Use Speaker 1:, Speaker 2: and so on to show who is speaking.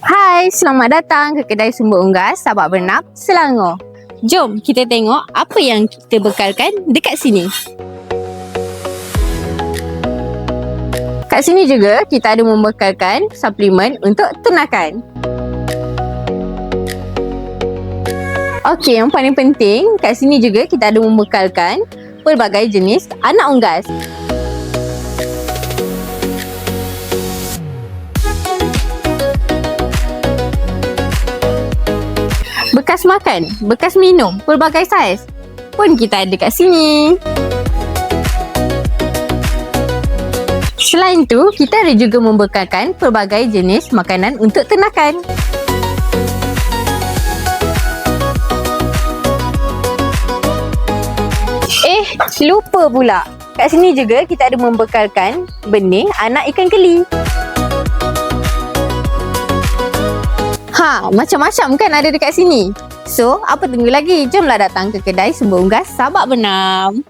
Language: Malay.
Speaker 1: Hai, selamat datang ke kedai sumber unggas Sabak Bernap, Selangor. Jom kita tengok apa yang kita bekalkan dekat sini. Kat sini juga kita ada membekalkan suplemen untuk ternakan. Okey, yang paling penting kat sini juga kita ada membekalkan pelbagai jenis anak unggas. Bekas makan, bekas minum, pelbagai saiz pun kita ada kat sini. Selain tu, kita ada juga membekalkan pelbagai jenis makanan untuk ternakan. Eh, lupa pula. Kat sini juga kita ada membekalkan benih anak ikan keli. Ha, macam-macam kan ada dekat sini. So, apa tunggu lagi? Jomlah datang ke kedai sumber unggas Sabak Benam.